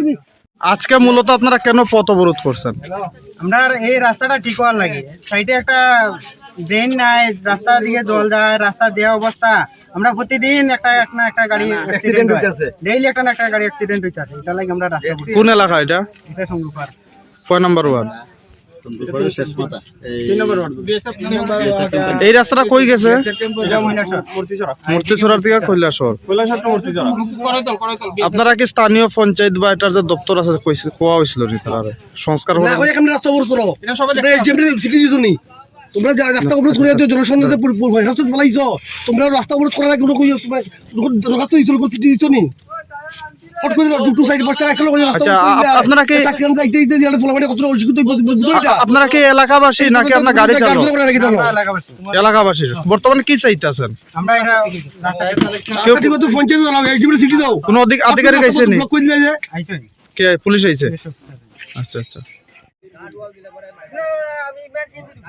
তুমি আজকে মূলত আপনারা কেন পথ অবরোধ করছেন আমরা এই রাস্তাটা ঠিক হওয়ার লাগে সাইডে একটা ড্রেন নাই রাস্তার দিকে জল যায় রাস্তা দেওয়া অবস্থা আমরা প্রতিদিন একটা একটা না একটা গাড়ি অ্যাক্সিডেন্ট হইতাছে। ডেইলি একটা না একটা গাড়ি অ্যাক্সিডেন্ট হইতাছে। এটা লাগে আমরা রাস্তা কোন এলাকা এটা? এটা সংরক্ষণ। কয় নাম্বার ওয়ার্ড? এই রাস্তাটা কই গেছে। মূর্তিছড়ার থেকে কৈলাসর আপনারা কি স্থানীয় পঞ্চায়েত বা এটার যে দপ্তর আছে কইছে কোয়া হয়েছিল নি তারা? সংস্কার না, ওই এখানে রাস্তা অবরোধ করো তোমরা রাস্তা অবরোধ করে দিও জনসংখ্যা হাসপাতাল ফেলাইছ? তোমরা রাস্তা অবরোধ করার আগে কোনো কই তোমার দরখাস্ত দিছো কোনো চিঠি দিছো নি? ফট করে দিলো দুটো সাইড বাস্তা রাখল রাস্তা আচ্ছা, আপ- আপনারা কি- এলাকাবাসী নাকি আপনার গাড়ি এলাকাবাসী। বর্তমানে কি চাইতেছেন কোন আধিকারিক নি আইসো কে? পুলিশ আইছে? আচ্ছা আচ্ছা।